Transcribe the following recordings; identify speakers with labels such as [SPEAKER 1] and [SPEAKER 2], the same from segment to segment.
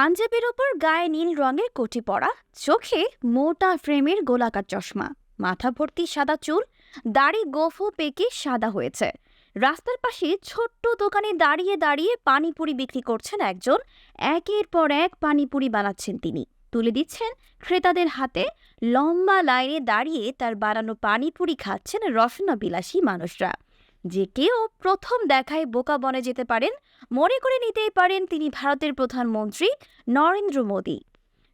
[SPEAKER 1] পাঞ্জাবির ওপর গায়ে নীল রঙের কোটি পরা, চোখে মোটা ফ্রেমের গোলাকার চশমা, মাথা ভর্তি সাদা চুল, দাড়ি গোফো পেকে সাদা হয়েছে। রাস্তার পাশে ছোট্ট দোকানে দাঁড়িয়ে দাঁড়িয়ে পানিপুরি বিক্রি করছেন একজন। একের পর এক পানিপুরি বানাচ্ছেন তিনি। তুলে দিচ্ছেন ক্রেতাদের হাতে। লম্বা লাইনে দাঁড়িয়ে তার বানানো পানিপুরি খাচ্ছেন রসনা বিলাসী মানুষরা। যে কেউ প্রথম দেখায় বোকা বনে যেতে পারেন, মনে করে নিতেই পারেন তিনি ভারতের প্রধানমন্ত্রী নরেন্দ্র মোদী।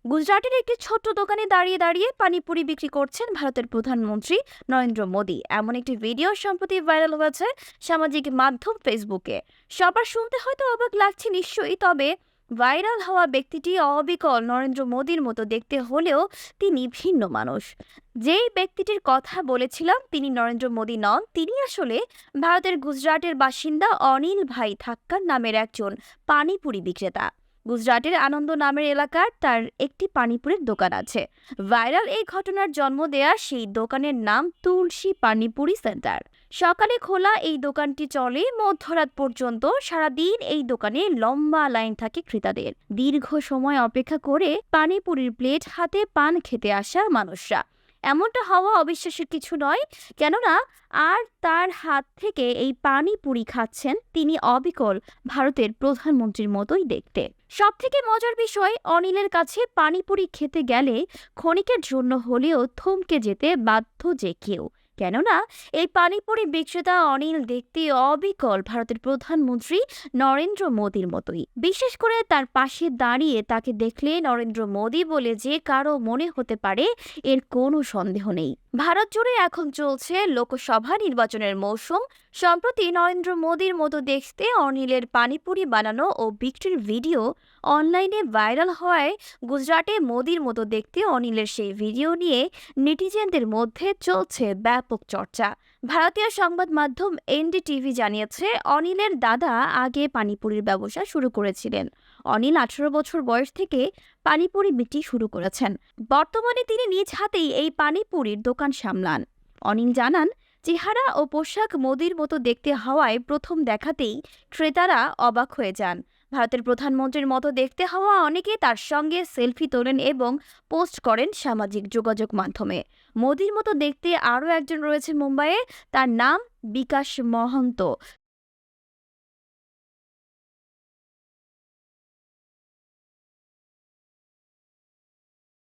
[SPEAKER 1] গুজরাটের একটি ছোট্ট দোকানে দাঁড়িয়ে দাঁড়িয়ে পানিপুরি বিক্রি করছেন ভারতের প্রধানমন্ত্রী নরেন্দ্র মোদী। এমন একটি ভিডিও সম্প্রতি ভাইরাল হয়েছে সামাজিক মাধ্যম ফেসবুকে। সবার শুনতে হয়তো অবাক লাগছে নিশ্চয়ই, তবে ভাইরাল হওয়া ব্যক্তিটি অবিকল নরেন্দ্র মোদীর মতো দেখতে হলেও তিনি ভিন্ন মানুষ। যেই ব্যক্তিটির কথা বলেছিলাম, তিনি নরেন্দ্র মোদী নন, তিনি আসলে ভারতের গুজরাটের বাসিন্দা অনিল ভাই থাক্কার নামের একজন পানিপুরি বিক্রেতা। গুজরাটের আনন্দ নামের এলাকার তার একটি পানিপুরির দোকান আছে। ভাইরাল এই ঘটনার জন্ম দেয়া সেই দোকানের নাম তুলসী পানিপুরি সেন্টার। সকালে খোলা এই দোকানটি চলে, মধ্যরাত পর্যন্ত সারাদিন এই দোকানে লম্বা লাইন থাকে ক্রেতাদের। দীর্ঘ সময় অপেক্ষা করে পানিপুরির প্লেট হাতে পান খেতে আসা মানুষরা। এমনটা হওয়া অবিশ্বাসের কিছু নয়। কেননা, আর তার হাত থেকে এই পানি পুরি খাচ্ছেন তিনি অবিকল ভারতের প্রধানমন্ত্রীর মতোই দেখতে। সব থেকে মজার বিষয়, অনিলের কাছে পানিপুরি খেতে গেলে ক্ষণিকের জন্য হলেও থমকে যেতে বাধ্য যে কেউ। কেননা, এই পানিপুরি বিক্রেতা অনিল দেখতে অবিকল ভারতের প্রধানমন্ত্রী নরেন্দ্র মোদীর মতোই। বিশেষ করে তার পাশে দাঁড়িয়ে তাকে দেখলে নরেন্দ্র মোদী বলে যে কারও মনে হতে পারে এর কোনো সন্দেহ নেই। ভারত জুড়ে এখন চলছে লোকসভা নির্বাচনের মৌসুম। সম্প্রতি নরেন্দ্র মোদীর মতো দেখতে অনিলের পানিপুরি বানানো ও বিক্রির ভিডিও অনলাইনে ভাইরাল হওয়ায় গুজরাটে মোদীর মতো দেখতে অনিলের সেই ভিডিও নিয়ে নেটিজেনদের মধ্যে চলছে ব্যাপক চর্চা। ভারতীয় সংবাদ মাধ্যম এনডিটিভি জানিয়েছে, অনিলের দাদা আগে পানিপুরির ব্যবসা শুরু করেছিলেন। অনিল আঠারো বছর বয়স থেকে পানিপুরি বিক্রি শুরু করেছেন। বর্তমানে তিনি নিজ হাতেই এই পানিপুরির দোকান সামলান। অনিল জানান, চেহারা ও পোশাক মোদির মতো দেখতে হওয়ায় প্রথম দেখাতেই ক্রেতারা অবাক হয়ে যান। ভারতের প্রধানমন্ত্রীর মতো দেখতে হওয়া অনেকে তার সঙ্গে সেলফি তোলেন এবং পোস্ট করেন সামাজিক যোগাযোগ মাধ্যমে। মোদির মতো দেখতে আরও একজন রয়েছে মুম্বাইয়ে, তার নাম বিকাশ মহন্ত।